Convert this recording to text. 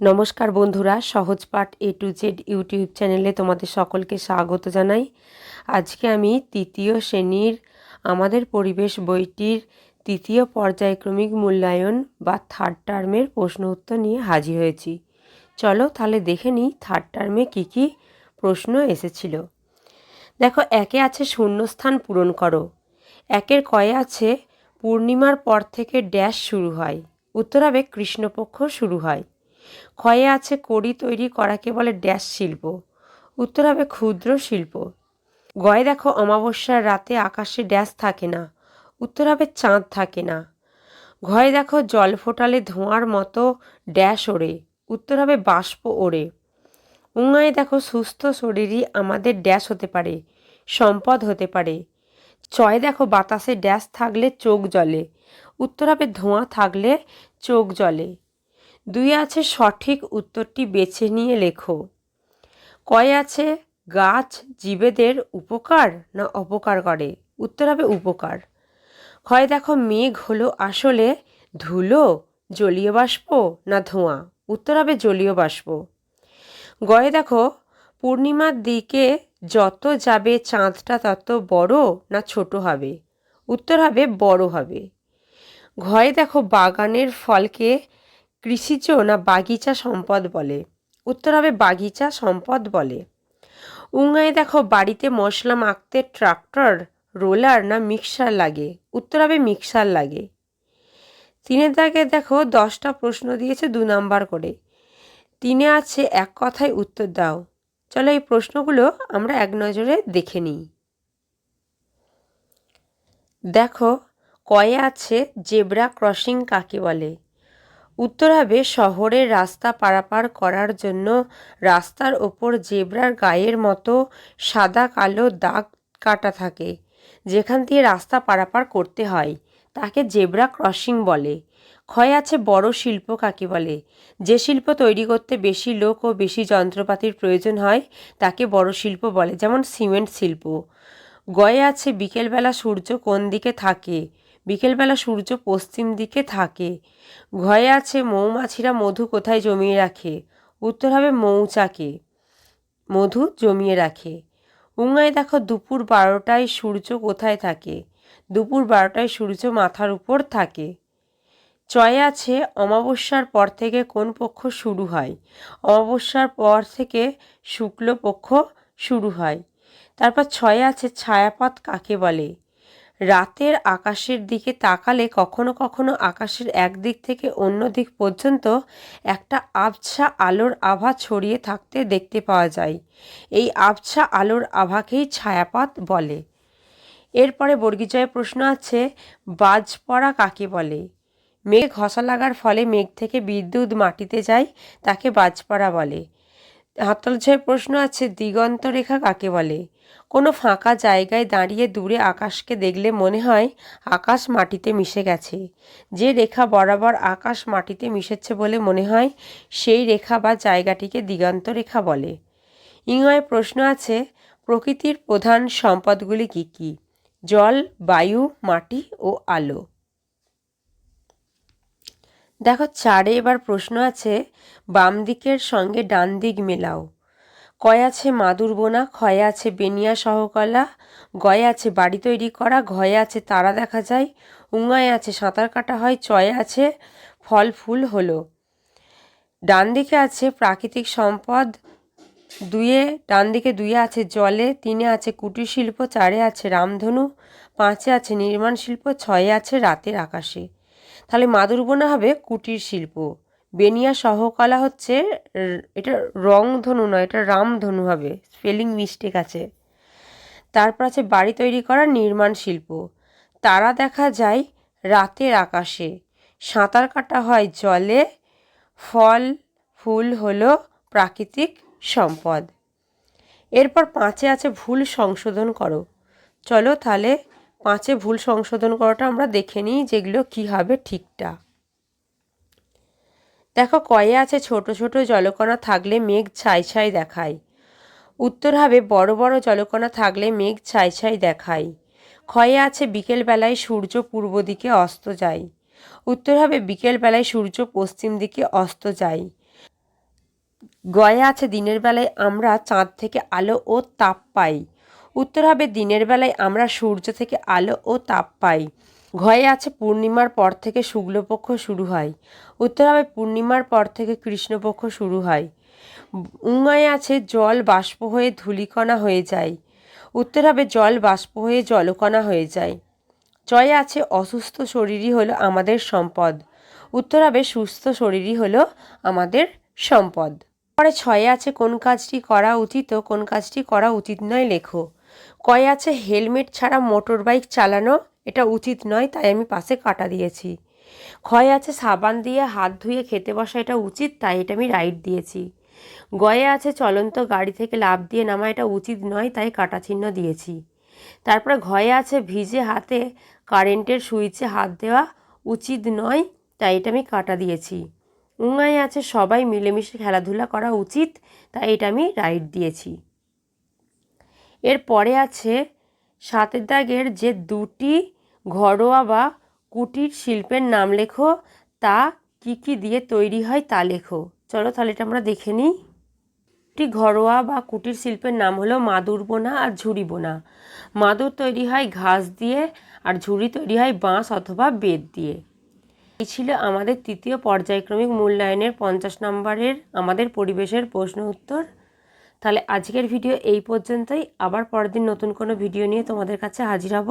নমস্কার বন্ধুরা, সহজ পাঠ এ টু জেড ইউটিউব চ্যানেলে তোমাদের সকলকে স্বাগত জানাই। আজকে আমি তৃতীয় শ্রেণির আমাদের পরিবেশ বইটির তৃতীয় পর্যায়ক্রমিক মূল্যায়ন বা থার্ড টার্মের প্রশ্ন উত্তর নিয়ে হাজির হয়েছি। চলো তাহলে দেখে নিই থার্ড টার্মে কী কী প্রশ্ন এসেছিল। দেখো, একে আছে শূন্যস্থান পূরণ করো। একের কয়ে আছে পূর্ণিমার পর থেকে ড্যাশ শুরু হয়। উত্তর হবে কৃষ্ণপক্ষ শুরু হয়। ক্ষয়ে আছে কড়ি তৈরি করাকে বলে ড্যাশ শিল্প। উত্তর হবে ক্ষুদ্র শিল্প। গয়ে দেখো অমাবস্যার রাতে আকাশে ড্যাশ থাকে না। উত্তর হবে চাঁদ থাকে না। ঘয়ে দেখো জল ফোটালে ধোঁয়ার মতো ড্যাশ ওড়ে। উত্তর হবে বাষ্প ওড়ে। উঙায় দেখো সুস্থ শরীরই আমাদের ড্যাশ হতে পারে, সম্পদ হতে পারে। চয় দেখো বাতাসে ড্যাশ থাকলে চোখ জ্বলে উত্তর হবে ধোঁয়া থাকলে চোখ জ্বলে দুই আছে সঠিক উত্তরটি বেছে নিয়ে লেখো। কয় আছে গাছ জীবেদের উপকার না অপকার করে? উত্তর হবে উপকার। ক্ষয় দেখো মেঘ হলো আসলে ধুলো, জলীয় বাষ্প না ধোঁয়া? উত্তর হবে জলীয় বাষ্প। গয়ে দেখো পূর্ণিমার দিকে যত যাবে চাঁদটা তত বড় না ছোট হবে? উত্তর হবে বড় হবে। ঘয়ে দেখো বাগানের ফলকে কৃষিজ না বাগিচা সম্পদ বলে? উত্তর হবে বাগিচা সম্পদ বলে। উঙায় দেখো বাড়িতে মশলা মাখতে ট্রাক্টর, রোলার না মিক্সার লাগে? উত্তর হবে মিক্সার লাগে। তিনের দাগে দেখো দশটা প্রশ্ন দিয়েছে দু নাম্বার করে। তিনে আছে এক কথায় উত্তর দাও। চলো এই প্রশ্নগুলো আমরা এক নজরে দেখে নিই। দেখো, কয়ে আছে জেব্রা ক্রসিং কাকে বলে? উত্তর হবে শহরের রাস্তা পারাপার করার জন্য। রাস্তার ওপর জেব্রার গায়ের মতো সাদা কালো দাগ কাটা থাকে, যেখান দিয়ে রাস্তা পারাপার করতে হয়। তাকে জেব্রা ক্রসিং বলে। ক্ষয় আছে বড় শিল্প কাকে বলে? যে শিল্প তৈরি করতে বেশি লোক ও বেশি যন্ত্রপাতির প্রয়োজন হয়, তাকে বড় শিল্প বলে, যেমন সিমেন্ট শিল্প। গয়ে আছে বিকেলবেলা সূর্য কোন দিকে থাকে? বিকেলবেলা সূর্য পশ্চিম দিকে থাকে। ঘয়ে আছে মৌমাছিরা মধু কোথায় জমিয়ে রাখে? উত্তর হবে মৌচাকে। মধু জমিয়ে রাখে। উঙায় দেখো দুপুর বারোটায় সূর্য কোথায় থাকে? দুপুর বারোটায় সূর্য মাথার উপর থাকে। চয়ে আছে অমাবস্যার পর থেকে কোন পক্ষ শুরু হয়? অমাবস্যার পর থেকে শুক্লপক্ষ শুরু হয়। তারপর ছয়ে আছে ছায়াপথ কাকে বলে? রাতের আকাশের দিকে তাকালে কখনো কখনো আকাশের এক দিক থেকে অন্য দিক পর্যন্ত একটা আবছা আলোর আভা ছড়িয়ে থাকতে দেখতে পাওয়া যায়। এই আবছা আলোর আভাকেই ছায়াপাত বলে। এরপরে বর্গীজয় প্রশ্ন আছে, বাজ পড়া কাকে বলে? মেঘ ঘষা লাগার ফলে মেঘ থেকে বিদ্যুৎ মাটিতে যায়, তাকে বাজপড়া বলে। হাতলঝয় প্রশ্ন আছে দিগন্ত রেখা কাকে বলে? কোনো ফাঁকা জায়গায় দাঁড়িয়ে দূরে আকাশকে দেখলে মনে হয় আকাশ মাটিতে মিশে গেছে। যে রেখা বরাবর আকাশ মাটিতে মিশেছে বলে মনে হয়, সেই রেখা বা জায়গাটিকে দিগন্ত রেখা বলে। ইংয় প্রশ্ন আছে, প্রকৃতির প্রধান সম্পদগুলি কি কি? জল, বায়ু, মাটি ও আলো। দেখো, চারে এবার প্রশ্ন আছে বাম দিকের সঙ্গে ডান দিক মেলাও। কয় আছে মাদুর বোনা, ক্ষয়ে আছে বেনিয়া সহকলা, গয়ে আছে বাড়ি তৈরি করা, ঘয়ে আছে তারা দেখা যায়, উঙায় আছে সাঁতার কাটা হয়, চয়ে আছে ফল ফুল হলো। ডান দিকে আছে প্রাকৃতিক সম্পদ, দুয়ে, ডান দিকে দুয়ে আছে জলে, তিনে আছে কুটির শিল্প, চারে আছে রামধনু, পাঁচে আছে নির্মাণ শিল্প, ছয়ে আছে রাতের আকাশে। তাহলে মাদুর বোনা হবে কুটির শিল্প। বেনিয়া সহকলা হচ্ছে এটা রংধনু নয়, এটা রামধনু হবে, স্পেলিং মিস্টেক আছে। তারপর আছে বাড়ি তৈরি করা নির্মাণ শিল্প। তারা দেখা যায় রাতের আকাশে, সাঁতার কাটা হয় জলে, ফল, ফুল হলো প্রাকৃতিক সম্পদ। এরপর পাঁচে আছে ভুল সংশোধন করো। চলো তাহলে পাঁচে ভুল সংশোধন করাটা আমরা দেখে নিই যেগুলো কী হবে ঠিকটা। দেখো কয়ে আছে ছোট ছোট জলকণা থাকলে মেঘ ছাই ছাই দেখায়। উত্তর হবে বড় বড় জলকণা থাকলে মেঘ ছাই ছাই দেখায়। ক্ষয়ে আছে বিকেলবেলায় সূর্য পূর্ব দিকে অস্ত যায়। উত্তর হবে বিকেলবেলায় সূর্য পশ্চিম দিকে অস্ত যায়। গয়ে আছে দিনের বেলায় আমরা চাঁদ থেকে আলো ও তাপ পাই। উত্তর হবে দিনের বেলায় আমরা সূর্য থেকে আলো ও তাপ পাই। ঘয়ে আছে পূর্ণিমার পর থেকে শুক্লপক্ষ শুরু হয়। উত্তর হবে পূর্ণিমার পর থেকে কৃষ্ণপক্ষ শুরু হয়। উঙায় আছে জল বাষ্প হয়ে ধূলিকণা হয়ে যায়। উত্তর হবে জল বাষ্প হয়ে জলকণা হয়ে যায়। চয়ে আছে অসুস্থ শরীরই হলো আমাদের সম্পদ। উত্তর হবে সুস্থ শরীরই হলো আমাদের সম্পদ। পরে ছয়ে আছে কোন কাজটি করা উচিত, কোন কাজটি করা উচিত নয় লেখো। কয়ে আছে হেলমেট ছাড়া মোটর বাইক চালানো এটা উচিত নয়, তাই আমি পাশে কাটা দিয়েছি। ক্ষয় আছে সাবান দিয়ে, হাত ধুয়ে খেতে বসা এটা উচিত, তাই এটা আমি রাইট দিয়েছি। গয়ে আছে চলন্ত গাড়ি থেকে লাভ দিয়ে নামা এটা উচিত নয়, তাই কাটা চিহ্ন দিয়েছি। তারপরে ঘয়ে আছে ভিজে হাতে কারেন্টের সুইচে হাত দেওয়া উচিত নয়, তাই এটা আমি কাটা দিয়েছি। উঙায় আছে সবাই মিলেমিশে খেলাধুলা করা উচিত, তাই এটা আমি রাইট দিয়েছি। এর পরে আছে সাতের দাগের যে দুটি ঘরোয়া বা কুটির শিল্পের নাম লেখো, তা কি কি দিয়ে তৈরি হয় তা লেখো। চলো তাহলে এটা আমরা দেখে নিই। একটি ঘরোয়া বা কুটির শিল্পের নাম হলো মাদুর বোনা আর ঝুড়ি বোনা। মাদুর তৈরি হয় ঘাস দিয়ে আর ঝুড়ি তৈরি হয় বাঁশ অথবা বেত দিয়ে। এই ছিল আমাদের তৃতীয় পর্যায়ক্রমিক মূল্যায়নের পঞ্চাশ নম্বরের আমাদের পরিবেশের প্রশ্ন উত্তর। তাহলে আজকের ভিডিও এই পর্যন্তই। আবার পরের দিন নতুন কোনো ভিডিও নিয়ে তোমাদের কাছে হাজির হব।